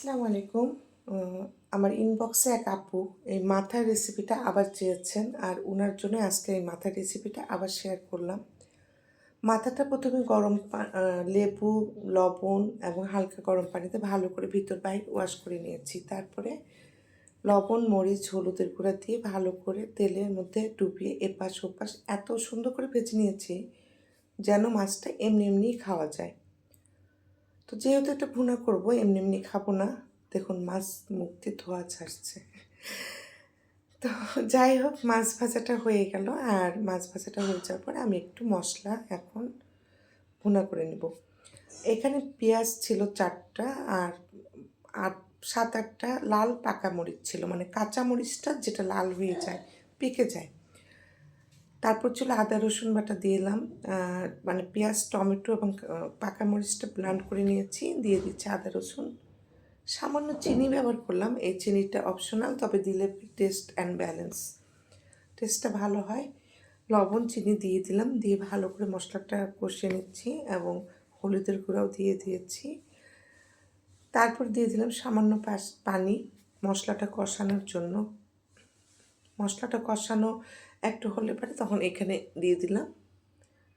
আসসালামু আলাইকুম। আমার ইনবক্সে এক আপু এই মাথার রেসিপিটা আবার চেয়েছেন আর ওনার জন্য আজকে এই মাথার রেসিপিটা আবার শেয়ার করলাম। মাথাটা প্রথমে গরম লেবু, লবণ এবং হালকা গরম পানিতে ভালো করে ভিতর বাইরে ওয়াশ করে নিয়েছি। তারপরে লবণ, মরিচ, হলুদের গুঁড়া দিয়ে ভালো করে তেলের মধ্যে ডুবিয়ে এপাশ ওপাশ এত সুন্দর করে ভেজে নিয়েছি যেন মাছটা এমনি এমনিই খাওয়া যায়। তো যেহেতু এটা ভুনা করব, এমনি এমনি খাব না। দেখুন, মাছ মুক্তি ধোয়া ছাড়ছে। তো যাই হোক, মাছ ভাজাটা হয়ে গেল। আর মাছ ভাজাটা হয়ে যাওয়ার পরে আমি একটু মশলা এখন ভুনা করে নেব। এখানে পেঁয়াজ ছিল চারটা আর আট, সাত, আটটা লাল পাকা মরিচ ছিল। মানে কাঁচা মরিচটা যেটা লাল হয়ে যায়, পেকে যায়। তারপর ছিল আদা, রসুন বাটা দিলাম আর মানে পেঁয়াজ, টমেটো এবং পাকা মরিচটা ব্লান্ড করে নিয়েছি, দিয়ে দিচ্ছি আদা, রসুন। সামান্য চিনি ব্যবহার করলাম, এই চিনিটা অপশনাল তবে দিলে টেস্ট অ্যান্ড ব্যালেন্স টেস্টটা ভালো হয়। লবণ, চিনি দিয়ে দিলাম, দিয়ে ভালো করে মশলাটা কষিয়ে নিচ্ছি এবং হলুদের গুঁড়াও দিয়ে দিয়েছি। তারপর দিয়ে দিলাম সামান্য পানি, মশলাটা কষানোর জন্য। মশলাটা কষানো একটু হলে পরে তখন এখানে দিয়ে দিলাম।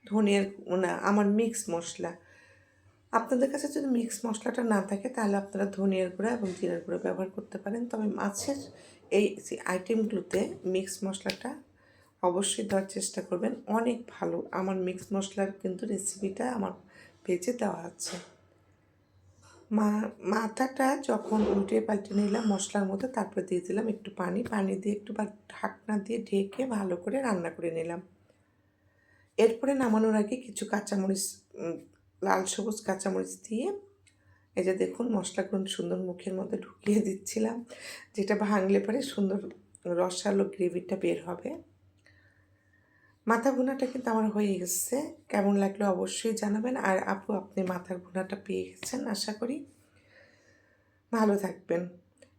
ধনিয়ার না আমার মিক্স মশলা। আপনাদের কাছে যদি মিক্স মশলাটা না থাকে, তাহলে আপনারা ধনিয়ার গুঁড়া এবং জিরার গুঁড়া ব্যবহার করতে পারেন। তবে মাছের এই আইটেমগুলোতে মিক্স মশলাটা অবশ্যই দেওয়ার চেষ্টা করবেন। অনেক ভালো। আমার মিক্স মশলার কিন্তু রেসিপিটা আমার পেজে দেওয়া আছে। মা, মাথাটা যখন উল্টে পাল্টে নিলাম মশলার মধ্যে, তারপর দিয়ে দিলাম একটু পানি। পানি দিয়ে একটু বা ঢাকনা দিয়ে ঢেকে ভালো করে রান্না করে নিলাম। এরপরে নামানোর আগে কিছু কাঁচামরিচ লাল সবুজ কাঁচামরিচ দিয়ে এই যে দেখুন মশলাগুলো সুন্দর মুখের মধ্যে ঢুকিয়ে দিচ্ছিলাম, যেটা ভাঙলে পরে সুন্দর রসালো গ্রেভিটা বের হবে। মাথা ভুনাটা কিন্তু আমার হয়ে গেছে। কেমন লাগল অবশ্যই জানাবেন। আর আপু, আপনি মাথার ভুনাটা পেয়ে গেছেন, আশা করি। ভালো থাকবেন।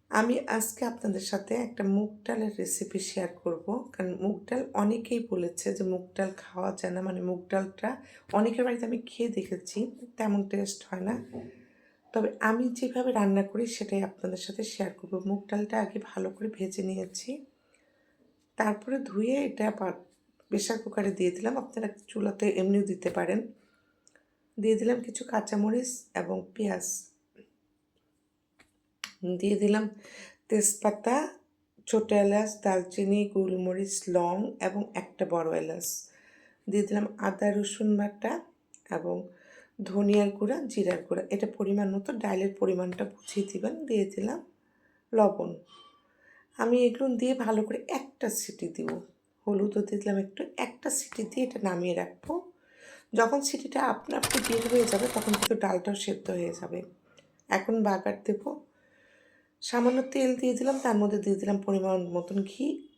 আমি আজকে আপনাদের সাথে একটা মুগ ডালের রেসিপি শেয়ার করব। কারণ মুগ ডাল অনেকেই বলেছে যে মুগ ডাল খাওয়া যায় না। মানে মুগ ডালটা অনেকের বাড়িতে আমি খেয়ে দেখেছি, তেমন টেস্ট হয় না। তবে আমি যেভাবে রান্না করি সেটাই আপনাদের সাথে শেয়ার করব। মুগ ডালটা আগে ভালো করে ভেজে নিয়েছি। তারপরে ধুয়ে এটা প্রেশার কুকারে দিয়ে দিলাম। আপনারা চুলাতে এমনিও দিতে পারেন। দিয়ে দিলাম কিছু কাঁচামরিচ এবং পেঁয়াজ। দিয়ে দিলাম তেজপাতা, ছোটো এলাচ দালচিনি গোলমরিচ, লং এবং একটা বড় এলাচ। দিয়ে দিলাম আদা, রসুন বাটা এবং ধনিয়ার গুঁড়া, জিরার গুঁড়া। এটা পরিমাণ মতো ডালের পরিমাণটা বুঝিয়ে দিবেন। দিয়ে দিলাম লবণ। আমি এগুলো দিয়ে ভালো করে একটা সিটি দিব। হলুদও দিলাম একটু। একটা সিটি দিয়ে এটা নামিয়ে রাখব। যখন সিটিটা আপনা আপনি বের হয়ে যাবে, তখন কিন্তু ডালটাও সেদ্ধ হয়ে যাবে। এখন বাগার দেবো। সামান্য তেল দিয়ে দিলাম, তার মধ্যে দিয়ে দিলাম পরিমাণ মতন ঘি।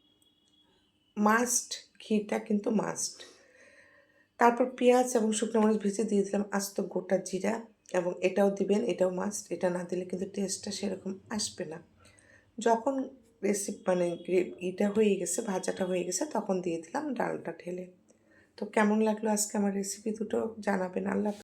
মাস্ট ঘিটা কিন্তু মাস্ট তারপর পেঁয়াজ এবং শুকনো মরিচ ভেজে দিয়ে দিলাম আস্ত গোটা জিরা। এবং এটাও দিবেন, এটাও মাস্ট এটা না দিলে কিন্তু টেস্টটা সেরকম আসবে না। যখন রেসিপি মানে ইটা হয়ে গেছে, ভাজাটা হয়ে গেছে, তখন দিয়ে দিলাম ডালটা ঢেলে। তো কেমন লাগল আজকে আমার রেসিপি দুটো? জানাবেন, আল্লাহ